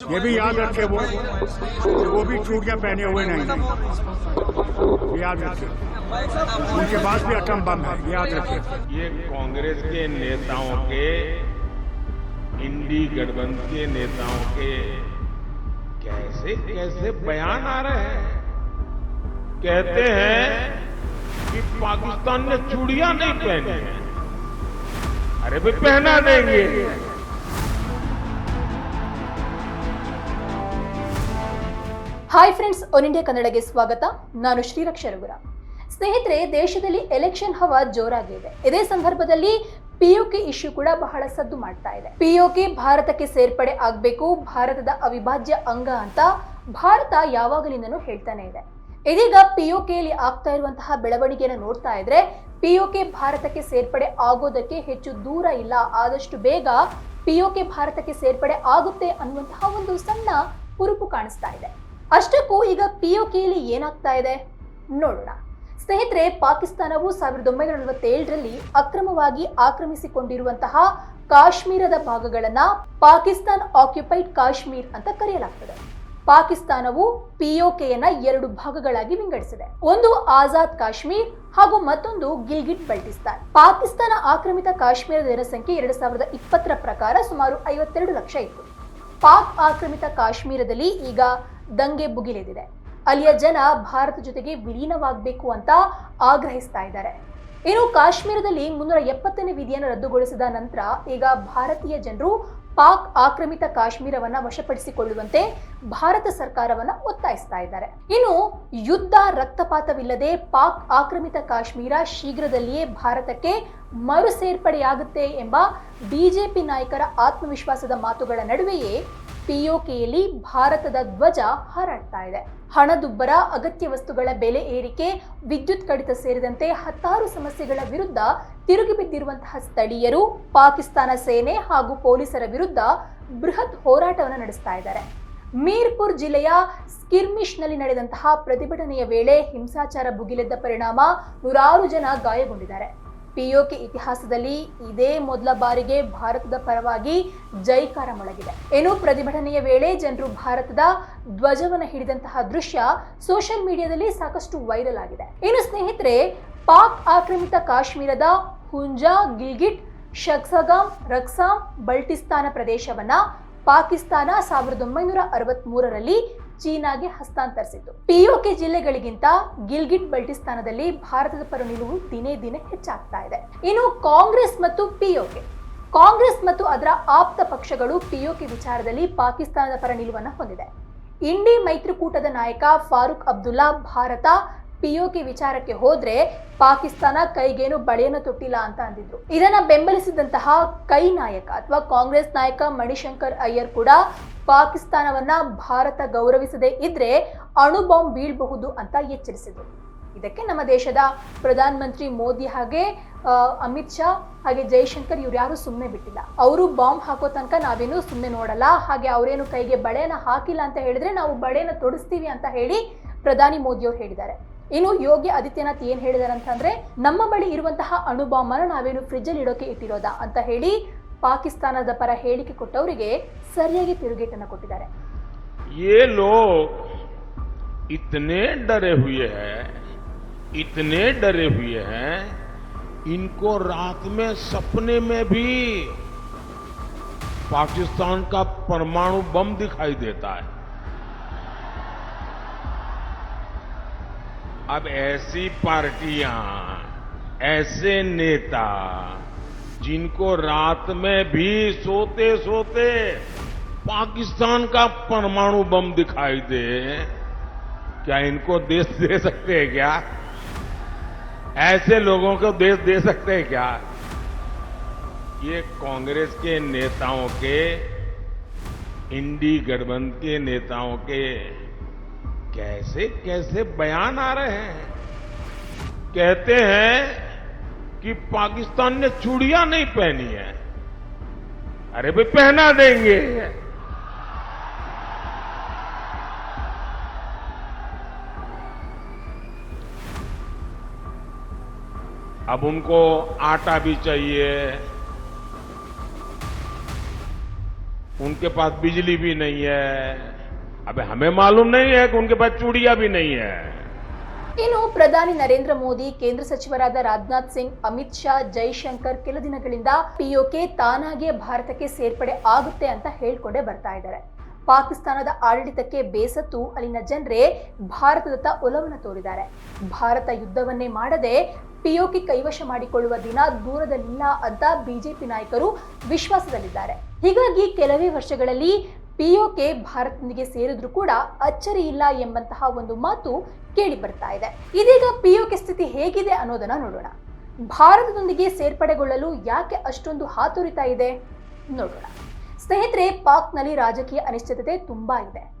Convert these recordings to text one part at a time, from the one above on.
ये भी याद रखे वो वो भी चूड़ियाँ पहने हुए नहीं। याद रखे। उनके पास भी अटम बम है याद रखे। ये कांग्रेस के नेताओं के इंडी गठबंधन के नेताओं के कैसे कैसे बयान आ रहे हैं? कहते हैं कि पाकिस्तान ने चूड़ियाँ नहीं पहनी अरे भाई पहना देंगे। ಹಾಯ್ ಫ್ರೆಂಡ್ಸ್ ಒನ್ ಇಂಡಿಯಾ ಕನ್ನಡಗೆ ಸ್ವಾಗತ. ನಾನು ಶ್ರೀರಕ್ಷ ರಘುರ. ಸ್ನೇಹಿತರೆ, ದೇಶದಲ್ಲಿ ಎಲೆಕ್ಷನ್ ಹವಾ ಜೋರಾಗಿದೆ. ಇದೇ ಸಂದರ್ಭದಲ್ಲಿ ಪಿಒಕೆ ಇಶ್ಯೂ ಕೂಡ ಬಹಳ ಸದ್ದು ಮಾಡ್ತಾ ಇದೆ. ಪಿಒಕೆ ಭಾರತಕ್ಕೆ ಸೇರ್ಪಡೆ ಆಗಬೇಕು, ಭಾರತದ ಅವಿಭಾಜ್ಯ ಅಂಗ ಅಂತ ಭಾರತ ಯಾವಾಗಲಿಂದನೂ ಹೇಳ್ತಾನೆ ಇದೆ. ಇದೀಗ ಪಿಒಕೆಯಲ್ಲಿ ಆಗ್ತಾ ಇರುವಂತಹ ಬೆಳವಣಿಗೆಯನ್ನು ನೋಡ್ತಾ ಇದ್ರೆ ಪಿಒಕೆ ಭಾರತಕ್ಕೆ ಸೇರ್ಪಡೆ ಆಗೋದಕ್ಕೆ ಹೆಚ್ಚು ದೂರ ಇಲ್ಲ. ಆದಷ್ಟು ಬೇಗ ಪಿಒಕೆ ಭಾರತಕ್ಕೆ ಸೇರ್ಪಡೆ ಆಗುತ್ತೆ ಅನ್ನುವಂತಹ ಒಂದು ಸಣ್ಣ ಹುರುಪು ಕಾಣಿಸ್ತಾ ಇದೆ. ಅಷ್ಟಕ್ಕೂ ಈಗ ಪಿಒಕೆಯಲ್ಲಿ ಏನಾಗ್ತಾ ಇದೆ? ನೋಡೋಣ. ಸ್ನೇಹಿತರೆ, ಪಾಕಿಸ್ತಾನವು ಸಾವಿರದ ಒಂಬೈನೂರ ನಲವತ್ತೇಳರಲ್ಲಿ ಅಕ್ರಮವಾಗಿ ಆಕ್ರಮಿಸಿಕೊಂಡಿರುವಂತಹ ಕಾಶ್ಮೀರದ ಭಾಗಗಳನ್ನ ಪಾಕಿಸ್ತಾನ್ ಆಕ್ಯುಪೈಡ್ ಕಾಶ್ಮೀರ್ ಅಂತ ಕರೆಯಲಾಗ್ತದೆ. ಪಾಕಿಸ್ತಾನವು ಪಿಒಕೆಯನ್ನ ಎರಡು ಭಾಗಗಳಾಗಿ ವಿಂಗಡಿಸಿದೆ. ಒಂದು ಆಜಾದ್ ಕಾಶ್ಮೀರ್ ಹಾಗೂ ಮತ್ತೊಂದು ಗಿಲ್ಗಿಟ್ ಬಲ್ಟಿಸ್ತಾನ್. ಪಾಕಿಸ್ತಾನ ಆಕ್ರಮಿತ ಕಾಶ್ಮೀರದ ಜನಸಂಖ್ಯೆ ಎರಡು ಸಾವಿರದ ಇಪ್ಪತ್ತರ ಪ್ರಕಾರ ಸುಮಾರು ಐವತ್ತೆರಡು ಲಕ್ಷ ಇತ್ತು. ಪಾಕ್ ಆಕ್ರಮಿತ ಕಾಶ್ಮೀರದಲ್ಲಿ ಈಗ ದಂಗೆ ಭುಗಿಲೆದಿದೆ. ಅಲ್ಲಿಯ ಜನ ಭಾರತ ಜೊತೆಗೆ ವಿಲೀನವಾಗಬೇಕು ಅಂತ ಆಗ್ರಹಿಸ್ತಾ ಇದ್ದಾರೆ. ಇನ್ನು ಕಾಶ್ಮೀರದಲ್ಲಿ ಮುನ್ನೂರ ಎಪ್ಪತ್ತನೇ ವಿಧಿಯನ್ನು ರದ್ದುಗೊಳಿಸಿದ ನಂತರ ಈಗ ಭಾರತೀಯ ಜನರು ಪಾಕ್ ಆಕ್ರಮಿತ ಕಾಶ್ಮೀರವನ್ನ ವಶಪಡಿಸಿಕೊಳ್ಳುವಂತೆ ಭಾರತ ಸರ್ಕಾರವನ್ನ ಒತ್ತಾಯಿಸ್ತಾ ಇದ್ದಾರೆ. ಇನ್ನು ಯುದ್ಧ ರಕ್ತಪಾತವಿಲ್ಲದೆ ಪಾಕ್ ಆಕ್ರಮಿತ ಕಾಶ್ಮೀರ ಶೀಘ್ರದಲ್ಲಿಯೇ ಭಾರತಕ್ಕೆ ಮರು ಸೇರ್ಪಡೆಯಾಗುತ್ತೆ ಎಂಬ ಬಿಜೆಪಿ ನಾಯಕರ ಆತ್ಮವಿಶ್ವಾಸದ ಮಾತುಗಳ ನಡುವೆಯೇ ಪಿಒಕೆಯಲ್ಲಿ ಭಾರತದ ಧ್ವಜ ಹಾರಾಡ್ತಾ ಇದೆ. ಹಣದುಬ್ಬರ, ಅಗತ್ಯ ವಸ್ತುಗಳ ಬೆಲೆ ಏರಿಕೆ, ವಿದ್ಯುತ್ ಕಡಿತ ಸೇರಿದಂತೆ ಹತ್ತಾರು ಸಮಸ್ಯೆಗಳ ವಿರುದ್ಧ ತಿರುಗಿ ಬಿದ್ದಿರುವಂತಹ ಸ್ಥಳೀಯರು, ಪಾಕಿಸ್ತಾನ ಸೇನೆ ಹಾಗೂ ಪೊಲೀಸರ ವಿರುದ್ಧ ಬೃಹತ್ ಹೋರಾಟವನ್ನು ನಡೆಸ್ತಾ ಇದ್ದಾರೆ. ಮೀರ್ಪುರ್ ಜಿಲ್ಲೆಯ ಸ್ಕಿರ್ಮಿಶ್ನಲ್ಲಿ ನಡೆದಂತಹ ಪ್ರತಿಭಟನೆಯ ವೇಳೆ ಹಿಂಸಾಚಾರ ಭುಗಿಲೆದ್ದ ಪರಿಣಾಮ ನೂರಾರು ಜನ ಗಾಯಗೊಂಡಿದ್ದಾರೆ. ಪಿಒಕೆ ಇತಿಹಾಸದಲ್ಲಿ ಇದೇ ಮೊದಲ ಬಾರಿಗೆ ಭಾರತದ ಪರವಾಗಿ ಜೈಕಾರ ಮೊಳಗಿದೆ. ಏನು ಪ್ರತಿಭಟನೆಯ ವೇಳೆ ಜನರು ಭಾರತದ ಧ್ವಜವನ್ನು ಹಿಡಿದಂತಹ ದೃಶ್ಯ ಸೋಷಿಯಲ್ ಮೀಡಿಯಾದಲ್ಲಿ ಸಾಕಷ್ಟು ವೈರಲ್ ಆಗಿದೆ. ಇನ್ನು ಸ್ನೇಹಿತರೆ, ಪಾಕ್ ಆಕ್ರಮಿತ ಕಾಶ್ಮೀರದ ಹುಂಜಾ, ಗಿಲ್ಗಿಟ್, ಶಕ್ಸಗಾಮ್, ರಕ್ಸಾಮ್, ಬಲ್ಟಿಸ್ತಾನ ಪ್ರದೇಶವನ್ನ ಪಾಕಿಸ್ತಾನ ಸಾವಿರದ ಒಂಬೈನೂರ ಅರವತ್ತ್ ಮೂರರಲ್ಲಿ ಚೀನಾಗೆ ಹಸ್ತಾಂತರಿಸಿತು. ಪಿಒಕೆ ಜಿಲ್ಲೆಗಳಿಗಿಂತ ಗಿಲ್ಗಿಟ್ ಬಲ್ಟಿಸ್ತಾನದಲ್ಲಿ ಭಾರತದ ಪರ ನಿಲುವು ದಿನೇ ದಿನೇ ಹೆಚ್ಚಾಗ್ತಾ ಇದೆ. ಇನ್ನು ಕಾಂಗ್ರೆಸ್ ಮತ್ತು ಪಿಒಕೆ ಕಾಂಗ್ರೆಸ್ ಮತ್ತು ಅದರ ಆಪ್ತ ಪಕ್ಷಗಳು ಪಿಒಕೆ ವಿಚಾರದಲ್ಲಿ ಪಾಕಿಸ್ತಾನದ ಪರ ನಿಲುವನ್ನು ಹೊಂದಿದೆ. ಇಂಡಿ ಮೈತ್ರಿಕೂಟದ ನಾಯಕ ಫಾರೂಕ್ ಅಬ್ದುಲ್ಲಾ ಭಾರತ ಪಿಒಕೆ ವಿಚಾರಕ್ಕೆ ಹೋದ್ರೆ ಪಾಕಿಸ್ತಾನ ಕೈಗೇನು ಬಳೆಯನ್ನು ತೊಟ್ಟಿಲ್ಲ ಅಂತ ಅಂದಿದ್ರು. ಇದನ್ನ ಬೆಂಬಲಿಸಿದಂತಹ ಕೈ ನಾಯಕ ಅಥವಾ ಕಾಂಗ್ರೆಸ್ ನಾಯಕ ಮಣಿಶಂಕರ್ ಅಯ್ಯರ್ ಕೂಡ ಪಾಕಿಸ್ತಾನವನ್ನ ಭಾರತ ಗೌರವಿಸದೇ ಇದ್ರೆ ಅಣು ಬಾಂಬ್ ಬೀಳಬಹುದು ಅಂತ ಎಚ್ಚರಿಸಿದ್ರು. ಇದಕ್ಕೆ ನಮ್ಮ ದೇಶದ ಪ್ರಧಾನ ಮಂತ್ರಿ ಮೋದಿ ಹಾಗೆ ಅಮಿತ್ ಶಾ ಹಾಗೆ ಜೈಶಂಕರ್ ಇವ್ರು ಯಾರು ಸುಮ್ಮನೆ ಬಿಟ್ಟಿಲ್ಲ. ಅವರು ಬಾಂಬ್ ಹಾಕೋ ತನಕ ನಾವೇನು ಸುಮ್ಮನೆ ನೋಡಲ್ಲ. ಹಾಗೆ ಅವರೇನು ಕೈಗೆ ಬಳೆನ ಹಾಕಿಲ್ಲ ಅಂತ ಹೇಳಿದ್ರೆ ನಾವು ಬಳೆನ ತೊಡಿಸ್ತೀವಿ ಅಂತ ಹೇಳಿ ಪ್ರಧಾನಿ ಮೋದಿ ಅವರು ಹೇಳಿದ್ದಾರೆ. ಇನ್ನು ಯೋಗಿ ಆದಿತ್ಯನಾಥ್ ಏನ್ ಹೇಳಿದಾರೆ ಅಂತಂದ್ರೆ ನಮ್ಮ ಬಳಿ ಇರುವಂತಹ ಅಣು ಬಾಂಬ್ ಅನ್ನು ನಾವೇನು ಫ್ರಿಜ್ ಅಲ್ಲಿ ಇಡೋಕೆ ಇಟ್ಟಿರೋದಾ ಅಂತ ಹೇಳಿ ಪಾಕಿಸ್ತಾನದ ಪರ ಹೇಳಿಕೆ ಕೊಟ್ಟವರಿಗೆ ಸರಿಯಾಗಿ ತಿರುಗೇಟನ್ನು ಕೊಟ್ಟಿದ್ದಾರೆ ये लोग इतने डरे हुए हैं इतने डरे हुए हैं इनको रात में सपने में भी पाकिस्तान का परमाणु बम दिखाई देता है अब ऐसी पार्टियाँ, ऐसे नेता, जिनको रात में भी सोते सोते पाकिस्तान का परमाणु बम दिखाई दे, क्या इनको देश दे सकते हैं क्या? ऐसे लोगों को देश दे सकते हैं क्या? ये कांग्रेस के नेताओं के, इंडी गठबंधन के नेताओं के कैसे कैसे बयान आ रहे हैं। कहते हैं कि पाकिस्तान ने चूड़ियाँ नहीं पहनी है। अरे भाई पहना देंगे। अब उनको आटा भी चाहिए। उनके पास बिजली भी नहीं है। अबे हमें मालूम नहीं है कि उनके पास चूड़िया भी नहीं है ಇನ್ನು ಪ್ರಧಾನಿ ನರೇಂದ್ರ ಮೋದಿ ಕೇಂದ್ರ ಸಚಿವರಾದ ರಾಜನಾಥ್ ಸಿಂಗ್ ಅಮಿತ್ ಶಾ ಜೈಶಂಕರ್ ಕೆಲ ದಿನಗಳಿಂದ ಪಿಒಕೆ ತಾನಾಗೆ ಭಾರತಕ್ಕೆ ಸೇರ್ಪಡೆ ಆಗುತ್ತೆ ಅಂತ ಹೇಳ್ಕೊಂಡೇ ಬರ್ತಾ ಇದ್ದಾರೆ ಪಾಕಿಸ್ತಾನದ ಆಡಳಿತಕ್ಕೆ ಬೇಸತ್ತು ಅಲ್ಲಿನ ಜನರೇ ಭಾರತದತ್ತ ಒಲವನ್ನು ತೋರಿದ್ದಾರೆ ಭಾರತ ಯುದ್ಧವನ್ನೇ ಮಾಡದೆ ಪಿಒಕೆ ಕೈವಶ ಮಾಡಿಕೊಳ್ಳುವ ದಿನ ದೂರದಲ್ಲಿಲ್ಲ ಅಂತ ಬಿಜೆಪಿ ನಾಯಕರು ವಿಶ್ವಾಸದಲ್ಲಿದ್ದಾರೆ ಹೀಗಾಗಿ ಕೆಲವೇ ವರ್ಷಗಳಲ್ಲಿ ಪಿಒಕೆ ಭಾರತದೊಂದಿಗೆ ಸೇರಿದ್ರು ಕೂಡ ಅಚ್ಚರಿ ಇಲ್ಲ ಎಂಬಂತಹ ಒಂದು ಮಾತು ಕೇಳಿ ಬರ್ತಾ ಇದೆ. ಇದೀಗ ಪಿಒಕೆ ಸ್ಥಿತಿ ಹೇಗಿದೆ ಅನ್ನೋದನ್ನ ನೋಡೋಣ. ಭಾರತದೊಂದಿಗೆ ಸೇರ್ಪಡೆಗೊಳ್ಳಲು ಯಾಕೆ ಅಷ್ಟೊಂದು ಹಾತೊರಿತಾ ಇದೆ? ನೋಡೋಣ. ಸ್ನೇಹಿತರೆ, ಪಾಕ್ನಲ್ಲಿ ರಾಜಕೀಯ ಅನಿಶ್ಚಿತತೆ ತುಂಬಾ ಇದೆ.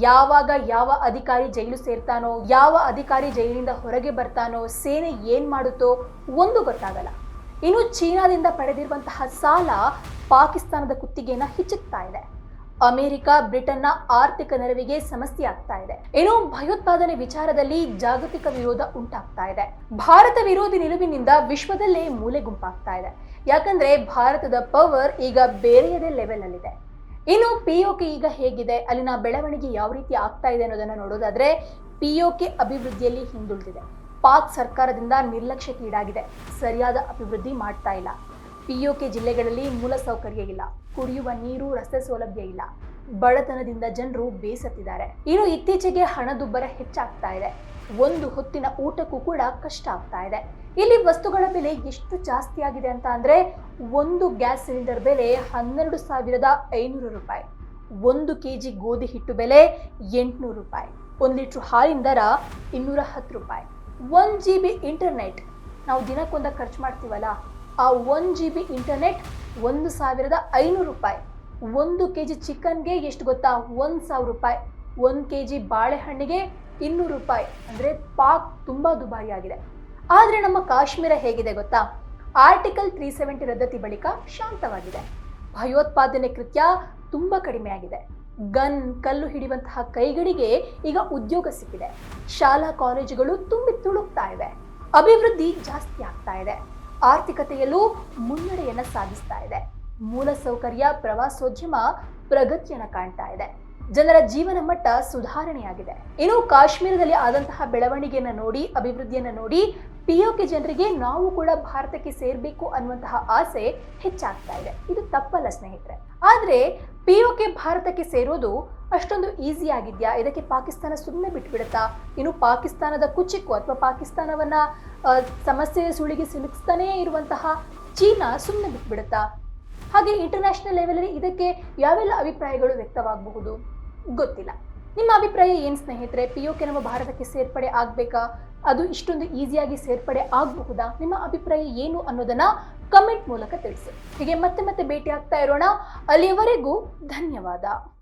ಯಾವಾಗ ಯಾವ ಅಧಿಕಾರಿ ಜೈಲು ಸೇರ್ತಾನೋ, ಯಾವ ಅಧಿಕಾರಿ ಜೈಲಿನಿಂದ ಹೊರಗೆ ಬರ್ತಾನೋ, ಸೇನೆ ಏನ್ ಮಾಡುತ್ತೋ ಒಂದು ಗೊತ್ತಾಗಲ್ಲ. ಇನ್ನು ಚೀನಾದಿಂದ ಪಡೆದಿರುವಂತಹ ಸಾಲ ಪಾಕಿಸ್ತಾನದ ಕುತ್ತಿಗೆಯನ್ನ ಹಿಚ್ಚುತ್ತಾ ಇದೆ. ಅಮೆರಿಕ, ಬ್ರಿಟನ್ನ ಆರ್ಥಿಕ ನೆರವಿಗೆ ಸಮಸ್ಯೆ ಆಗ್ತಾ ಇದೆ. ಇನ್ನು ಭಯೋತ್ಪಾದನೆ ವಿಚಾರದಲ್ಲಿ ಜಾಗತಿಕ ವಿರೋಧ ಉಂಟಾಗ್ತಾ ಇದೆ. ಭಾರತ ವಿರೋಧಿ ನಿಲುವಿನಿಂದ ವಿಶ್ವದಲ್ಲೇ ಮೂಲೆ ಗುಂಪಾಗ್ತಾ ಇದೆ. ಯಾಕಂದ್ರೆ ಭಾರತದ ಪವರ್ ಈಗ ಬೇರೆಯದೇ ಲೆವೆಲ್ ಅಲ್ಲಿದೆ. ಇನ್ನು ಪಿಒಕೆ ಈಗ ಹೇಗಿದೆ? ಅಲ್ಲಿನ ಬೆಳವಣಿಗೆ ಯಾವ ರೀತಿ ಆಗ್ತಾ ಇದೆ ಅನ್ನೋದನ್ನ ನೋಡೋದಾದ್ರೆ ಪಿಒಕೆ ಅಭಿವೃದ್ಧಿಯಲ್ಲಿ ಹಿಂದುಳಿದಿದೆ. ಪಾಕ್ ಸರ್ಕಾರದಿಂದ ನಿರ್ಲಕ್ಷ್ಯಕ್ಕೀಡಾಗಿದೆ. ಸರಿಯಾದ ಅಭಿವೃದ್ಧಿ ಮಾಡ್ತಾ ಇಲ್ಲ. ಪಿಒಕೆ ಜಿಲ್ಲೆಗಳಲ್ಲಿ ಮೂಲಸೌಕರ್ಯ ಇಲ್ಲ. ಕುಡಿಯುವ ನೀರು, ರಸ್ತೆ ಸೌಲಭ್ಯ ಇಲ್ಲ. ಬಡತನದಿಂದ ಜನರು ಬೇಸತ್ತಿದ್ದಾರೆ. ಇನ್ನು ಇತ್ತೀಚೆಗೆ ಹಣದುಬ್ಬರ ಹೆಚ್ಚಾಗ್ತಾ ಇದೆ. ಒಂದು ಹೊತ್ತಿನ ಊಟಕ್ಕೂ ಕೂಡ ಕಷ್ಟ ಆಗ್ತಾ ಇದೆ. ಇಲ್ಲಿ ವಸ್ತುಗಳ ಬೆಲೆ ಎಷ್ಟು ಜಾಸ್ತಿ ಆಗಿದೆ ಅಂತ ಅಂದ್ರೆ, ಒಂದು ಗ್ಯಾಸ್ ಸಿಲಿಂಡರ್ ಬೆಲೆ ಹನ್ನೆರಡು ಸಾವಿರದ ಐನೂರು ರೂಪಾಯಿ. ಒಂದು ಕೆ ಜಿ ಗೋಧಿ ಹಿಟ್ಟು ಬೆಲೆ ಎಂಟುನೂರು ರೂಪಾಯಿ. ಒಂದು ಲೀಟ್ರ್ ಹಾಲಿನ ದರ ಇನ್ನೂರ ಹತ್ತು ರೂಪಾಯಿ. One G B internet. ನಾವು ದಿನಕ್ಕೊಂದ ಖರ್ಚು ಮಾಡ್ತೀವಲ್ಲ ಆ ಒನ್ ಜಿ ಬಿ ಇಂಟರ್ನೆಟ್ ಒಂದು ಸಾವಿರದ ಐನೂರು ರೂಪಾಯಿ. ಒಂದು ಕೆ ಜಿ ಚಿಕನ್ಗೆ ಎಷ್ಟು ಗೊತ್ತಾ? ಒಂದು ಸಾವಿರ ರೂಪಾಯಿ. ಒಂದು ಕೆ ಜಿ ಬಾಳೆಹಣ್ಣಿಗೆ ಇನ್ನೂರು ರೂಪಾಯಿ. ಅಂದರೆ ಪಾಕ್ ತುಂಬ ದುಬಾರಿ ಆಗಿದೆ ಆದರೆ ನಮ್ಮ ಕಾಶ್ಮೀರ ಹೇಗಿದೆ ಗೊತ್ತಾ? ಆರ್ಟಿಕಲ್ ತ್ರೀ ಸೆವೆಂಟಿ ರದ್ದತಿ ಬಳಿಕ ಶಾಂತವಾಗಿದೆ. ಭಯೋತ್ಪಾದನೆ ಕೃತ್ಯ ತುಂಬ ಕಡಿಮೆಯಾಗಿದೆ. ಗನ್, ಕಲ್ಲು ಹಿಡಿಯುವಂತಹ ಕೈಗಳಿಗೆ ಈಗ ಉದ್ಯೋಗ ಸಿಕ್ಕಿದೆ. ಶಾಲಾ, ಕಾಲೇಜುಗಳು ತುಂಬಿ ತುಳುಕ್ತಾ ಇವೆ. ಅಭಿವೃದ್ಧಿ ಜಾಸ್ತಿ ಆಗ್ತಾ ಇದೆ. ಆರ್ಥಿಕತೆಯಲ್ಲೂ ಮುನ್ನಡೆಯನ್ನ ಸಾಧಿಸ್ತಾ ಇದೆ. ಮೂಲಸೌಕರ್ಯ ಪ್ರವಾಸೋದ್ಯಮ ಪ್ರಗತಿಯನ್ನ ಕಾಣ್ತಾ ಇದೆ. ಜನರ ಜೀವನ ಮಟ್ಟ ಸುಧಾರಣೆಯಾಗಿದೆ. ಇನ್ನು ಕಾಶ್ಮೀರದಲ್ಲಿ ಆದಂತಹ ಬೆಳವಣಿಗೆಯನ್ನ ನೋಡಿ, ಅಭಿವೃದ್ಧಿಯನ್ನ ನೋಡಿ ಪಿಒಕೆ ಜನರಿಗೆ ನಾವು ಕೂಡ ಭಾರತಕ್ಕೆ ಸೇರ್ಬೇಕು ಅನ್ನುವಂತಹ ಆಸೆ ಹೆಚ್ಚಾಗ್ತಾ ಇದೆ. ಇದು ತಪ್ಪಲ್ಲ ಸ್ನೇಹಿತರೆ. ಆದ್ರೆ ಪಿಒಕೆ ಭಾರತಕ್ಕೆ ಸೇರೋದು ಅಷ್ಟೊಂದು ಈಸಿ ಆಗಿದೆಯಾ? ಇದಕ್ಕೆ ಪಾಕಿಸ್ತಾನ ಸುಮ್ಮನೆ ಬಿಟ್ಬಿಡುತ್ತಾ? ಇನ್ನು ಪಾಕಿಸ್ತಾನದ ಕುಚಿಕ್ಕು ಅಥವಾ ಪಾಕಿಸ್ತಾನವನ್ನ ಸಮಸ್ಯೆ ಸುಳಿಗೆ ಸಿಲುಕಿಸ್ತಾನೇ ಇರುವಂತಹ ಚೀನಾ ಸುಮ್ಮನೆ ಬಿಟ್ಬಿಡುತ್ತಾ? ಹಾಗೆ ಇಂಟರ್ನ್ಯಾಷನಲ್ ಲೆವೆಲಲ್ಲಿ ಇದಕ್ಕೆ ಯಾವೆಲ್ಲ ಅಭಿಪ್ರಾಯಗಳು ವ್ಯಕ್ತವಾಗಬಹುದು? ಗೊತ್ತಿಲ್ಲ. ನಿಮ್ಮ ಅಭಿಪ್ರಾಯ ಏನು ಸ್ನೇಹಿತರೆ? ಪಿ ಯು ಕೆ ನಮ್ಮ ಭಾರತಕ್ಕೆ ಸೇರ್ಪಡೆ ಆಗಬೇಕಾ? ಅದು ಇಷ್ಟೊಂದು ಈಸಿಯಾಗಿ ಸೇರ್ಪಡೆ ಆಗಬಹುದಾ? ನಿಮ್ಮ ಅಭಿಪ್ರಾಯ ಏನು ಅನ್ನೋದನ್ನು ಕಮೆಂಟ್ ಮೂಲಕ ತಿಳಿಸಿ. ಹೀಗೆ ಮತ್ತೆ ಮತ್ತೆ ಭೇಟಿ ಆಗ್ತಾ ಇರೋಣ. ಅಲ್ಲಿಯವರೆಗೂ ಧನ್ಯವಾದ.